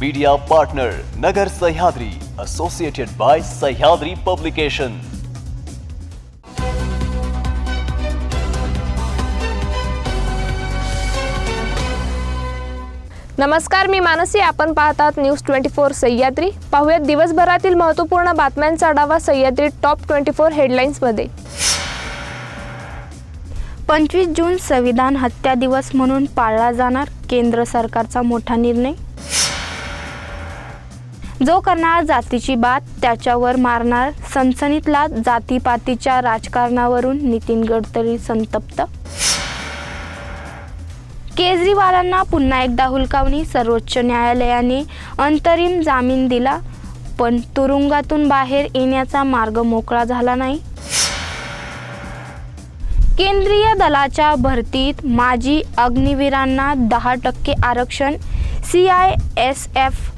Media partner Nagar Sahyadri associated by Sahyadri publication नमस्कार मी मानसी. आपण पाहतात न्यूज ट्वेंटी फोर सह्याद्री. पाहूयात दिवसभरातील महत्त्वपूर्ण बातम्यांचा आढावा सह्याद्री टॉप ट्वेंटी फोर हेडलाईन्समध्ये पंचवीस जून संविधान हत्या दिवस म्हणून पाळला जाणार केंद्र सरकारचा मोठा निर्णय? जो करणार जातीची बात त्याच्यावर मारणार सनसनीतला जातीपातीच्या राजकारणावरून नितीन गडकरी संतप्त. केजरीवालांना पुन्हा एकदा हुलकावणी सर्वोच्च न्यायालयाने अंतरिम जामीन दिला पण तुरुंगातून बाहेर येण्याचा मार्ग मोकळा झाला नाही. केंद्रीय दलाच्या भरतीत माजी अग्निवीरांना दहा टक्के आरक्षण C I S F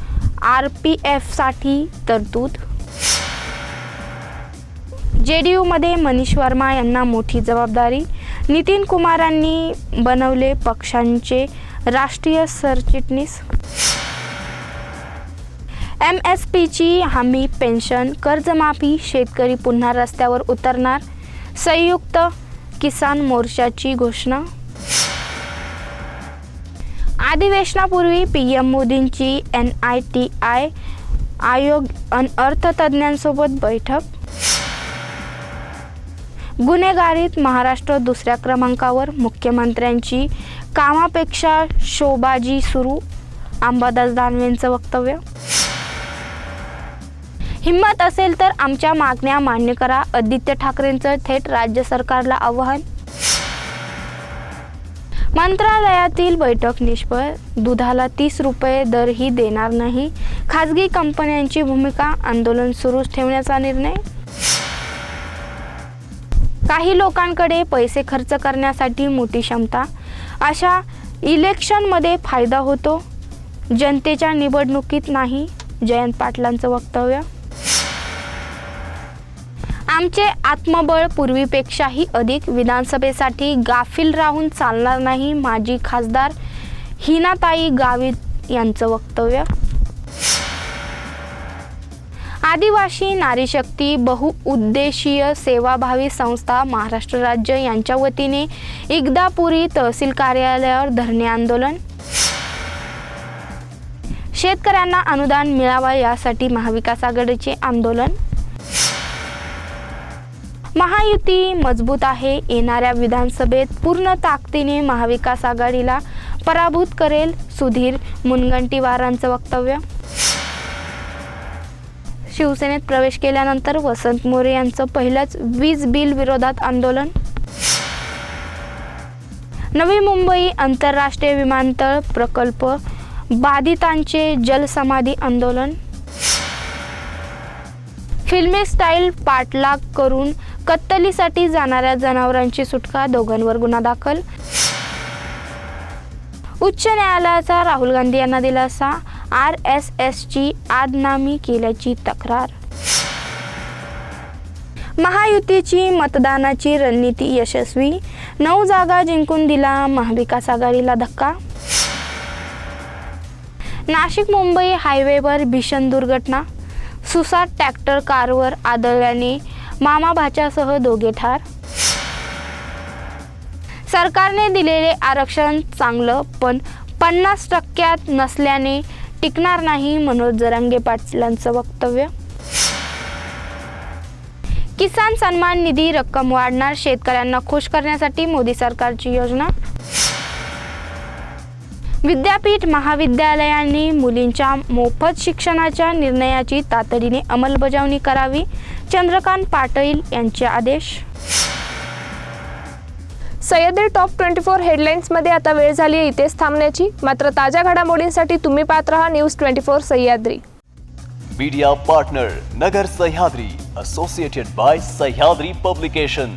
R P एफसाठी तरतूद? जे डी यूमध्ये मनीष वर्मा यांना मोठी जबाबदारी. नितीन कुमारांनी बनवले पक्षांचे राष्ट्रीय सरचिटणीस. एम एस पीची हमी पेन्शन कर्जमाफी शेतकरी पुन्हा रस्त्यावर उतरणार संयुक्त किसान मोर्चाची घोषणा. अधिवेशनापूर्वी पी एम मोदींची एन आय टी आय आयोग अन अर्थतज्ज्ञांसोबत बैठक. गुन्हेगारीत महाराष्ट्र दुसऱ्या क्रमांकावर मुख्यमंत्र्यांची कामापेक्षा शोबाजी सुरू अंबादास दानवेंचं वक्तव्य. हिंमत असेल तर आमच्या मागण्या मान्य करा आदित्य ठाकरेंचं थेट राज्य सरकारला आवाहन. मंत्रालयातील बैठक निष्फळ. दुधाला तीस रुपये दरही देणार नाही. खाजगी कंपन्यांची भूमिका आंदोलन सुरूच ठेवण्याचा निर्णय. काही लोकांकडे पैसे खर्च करण्यासाठी मोठी क्षमता. अशा इलेक्शनमध्ये फायदा होतो. जनतेच्या निवडणुकीत नाही. जयंत पाटलांचं वक्तव्य. आमचे आत्मबळ पूर्वीपेक्षाही अधिक. विधानसभेसाठी गाफील राहून चालणार नाही माजी खासदार हिनाताई गावित यांचं वक्तव्य. आदिवासी नारीशक्ती बहुउद्देशीय सेवाभावी संस्था महाराष्ट्र राज्य यांच्या वतीने इगदापुरी तहसील कार्यालयावर धरणे आंदोलन. शेतकऱ्यांना अनुदान मिळावा यासाठी महाविकास आघाडीचे आंदोलन. महायुती मजबूत आहे. येणाऱ्या विधानसभेत पूर्ण ताकदीने महाविकास आघाडीला पराभूत करेल सुधीर मुनगंटीवारांचं वक्तव्य. शिवसेनेत प्रवेश केल्यानंतर वसंत मोरे यांचं पहिलंच वीज बिल विरोधात आंदोलन. नवी मुंबई आंतरराष्ट्रीय विमानतळ प्रकल्प बाधितांचे जलसमाधी आंदोलन. फिल्मी स्टाईल पाठलाग करून कत्तलीसाठी जाणाऱ्या जनावरांची सुटका दोघांवर गुन्हा दाखल. उच्च न्यायालयाचा राहुल गांधी यांना दिलासा आर एस एसची आदनामी केल्याची तक्रार. महायुतीची मतदानाची रणनीती यशस्वी नऊ जागा जिंकून दिला महाविकास आघाडीला धक्का. नाशिक मुंबई हायवेवर भीषण दुर्घटना सुसाट ट्रॅक्टर कारवर आदळल्याने मामा भाच्यासह दोघे ठार. सरकारने दिलेले आरक्षण चांगलं पण पन्नास टक्क्यात नसल्याने टिकणार नाही मनोज जरांगे पाटलांचं वक्तव्य. किसान सन्मान निधी रक्कम वाढणार शेतकऱ्यांना खुश करण्यासाठी मोदी सरकारची योजना. विद्यापीठ महाविद्यालयांनी मुलींच्या मोफत शिक्षणाच्या निर्णयाची तातडीने अंमलबजावणी करावी. चंद्रकांत पाटील यांचे आदेश. सह्याद्री टॉप ट्वेंटी फोर हेडलाईन्समध्ये आता वेळ झाली आहे इथेच थांबण्याची. मात्र ताज्या घडामोडींसाठी तुम्ही पाहत राहा news twenty four Sahyadri. Media partner Nagar Sahyadri associated by Sahyadri publication